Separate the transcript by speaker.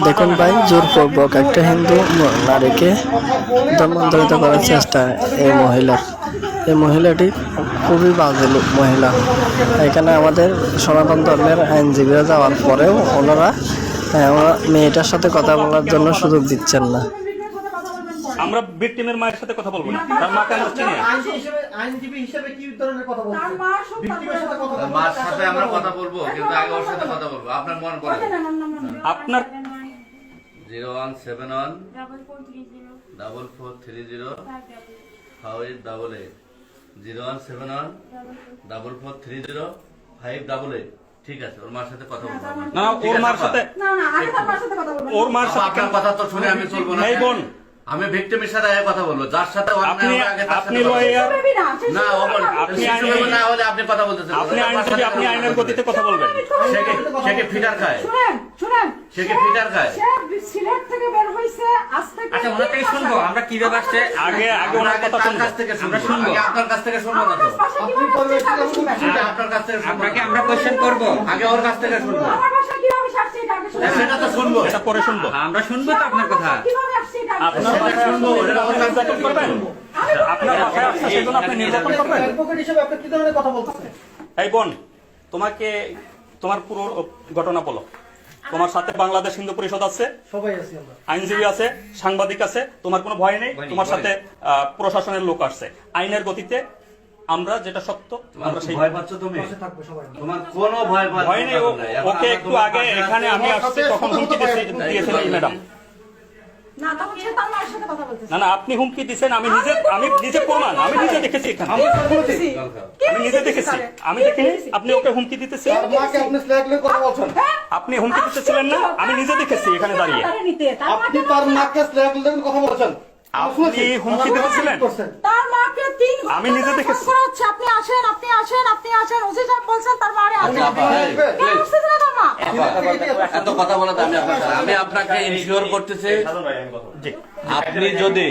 Speaker 1: দেখুন ভাই জোরপূর্বক একটা হিন্দু নারীকে ধর্মান্তরিত করার চেষ্টা এই মহিলার। এই মহিলাটি খুবই বাজে মহিলা। এখানে আমাদের সনাতন ধর্মের আইনজীবীরা যাওয়ার পরেও ওনারা হ্যাঁ, মেয়েটার সাথে কথা বলার জন্য সুযোগ দিচ্ছেন না।
Speaker 2: আমরা ভিকটিমের মায়ের সাথে কথা বলব না। তার মাকে আমরা চিনি।
Speaker 3: আইনজীবী হিসেবে- কি ধরনের কথা বলছেন?
Speaker 4: তার মা সব
Speaker 3: ভিক্টিমের সাথে কথা বলছেন।
Speaker 5: মার সাথে আমরা কথা বলব কিন্তু আগে ওর সাথে কথা বলব। আপনার মন পড়ে?
Speaker 2: আপনার
Speaker 5: zero one seven one
Speaker 6: double four three zero five eight
Speaker 5: double eight zero one seven one double four three zero five double eight ঠিক আছে ওর মার সাথে কথা বলব
Speaker 2: না না, ওর মার সাথে
Speaker 4: না না
Speaker 2: ওর মার সাথে
Speaker 5: আপনার কথা তো শুনে আমি চলবো না।
Speaker 2: বোন।
Speaker 5: আমি ভিক্টিমের সাথে আগে কথা বলব। যার সাথে
Speaker 2: আপনি আপনি। লয়ার
Speaker 4: শুনবি না
Speaker 2: আপনি
Speaker 5: হলে আপনি কথা বলতেছেন
Speaker 2: আপনি
Speaker 5: আমার
Speaker 2: আইনজীবী
Speaker 5: সাথে
Speaker 2: আপনি
Speaker 5: কথা
Speaker 2: আইনের
Speaker 5: বলবেন।
Speaker 2: গতিতে কথা বলবেন।
Speaker 5: সে কি সে কি ফিটার খায়?
Speaker 4: শুনেন শুনেন।
Speaker 5: সে কি ফিটার খায়?
Speaker 4: সে সিলেট থেকে বের হইছে আজ থেকে
Speaker 7: আচ্ছা ওনার থেকে শুনব। আমরা কীভাবে আসছে
Speaker 2: আগে আগে
Speaker 5: আমরা
Speaker 2: ওনার কথা শুনব।
Speaker 5: কাছ থেকে
Speaker 7: আমরা শুনব।
Speaker 5: আপনার কাছ থেকে শুনব না তো?
Speaker 3: আপনি
Speaker 5: আপনার কাছ থেকে শুনব
Speaker 7: আপনাকে আমরা কোশ্চেন করব।
Speaker 5: আগে ওর কাছ থেকে শুনব
Speaker 4: আমার ভাষা কীভাবে আসছে এটা আগে শুনবেন।
Speaker 5: সেটা তো শুনব।
Speaker 2: এটা পরে শুনব।
Speaker 7: আমরা শুনব তো আপনার কথা।
Speaker 4: কীভাবে আসছে এটা? আগে
Speaker 2: আপনার
Speaker 4: শুনবেন।
Speaker 2: বাসায় আসলে আপনি নির্যাতন করবেন আপনার বাসায় আসলে সেজন্য আপনি নির্যাতন করবেন।
Speaker 3: অ্যাডভোকেট হিসেবে আপনি কি ধরনের কথা বলতেছেন?
Speaker 2: এই বোন তোমাকে তোমার পুরো ঘটনা বলো। তোমার সাথে বাংলাদেশ হিন্দু পরিষদ আছে
Speaker 3: সবাই আছি
Speaker 2: আইনজীবী আছে সাংবাদিক আছে তোমার কোনো ভয় নেই তোমার সাথে আহ, প্রশাসনের লোক আসছে। আইনের গতিতে আমরা যেটা সত্য আমরা সেই
Speaker 5: ভয় পাচ্ছ তুমি। তোমার কোনো ভয় পাওয়ার
Speaker 2: ভয় নেই ওকে একটু আগে এখানে আমি আসছি তখন হুমকি দিয়েছে- দিয়েছেন এই ম্যাডাম।
Speaker 4: না তখন সে তার সাথে কথা বলতেছে।
Speaker 2: না না আপনি হুমকি দিচ্ছেন আমি নিজে আমি নিজে প্রমাণ আমি নিজে দেখেছি আমি নিজে দেখেছি। আমি দেখিনি আপনি ওকে হুমকি দিতেছেন?
Speaker 3: মাকে আপনি স্ল্যাগলে কথা বলছেন।
Speaker 2: আপনি হুমকি দিতেছিলেন না? আমি নিজে দেখেছি এখানে দাঁড়িয়ে।
Speaker 3: আপনি
Speaker 4: মাকে
Speaker 3: তার মাকে স্ল্যাগলে কথা বলছেন।
Speaker 2: আপনি হুমকি
Speaker 3: দিয়েছিলেন
Speaker 4: তার মাকে তিন
Speaker 2: আমি নিজে দেখেছি।
Speaker 4: করা হচ্ছে, আপনি আসেন আপনি আসেন আপনি আসেন। ওসি সাহেব বলছেন তার মারে আসেন।
Speaker 5: এত কথা বলা আমি আপনাকে আমি আপনাকে ইনসিওর করতেছি আপনি যদি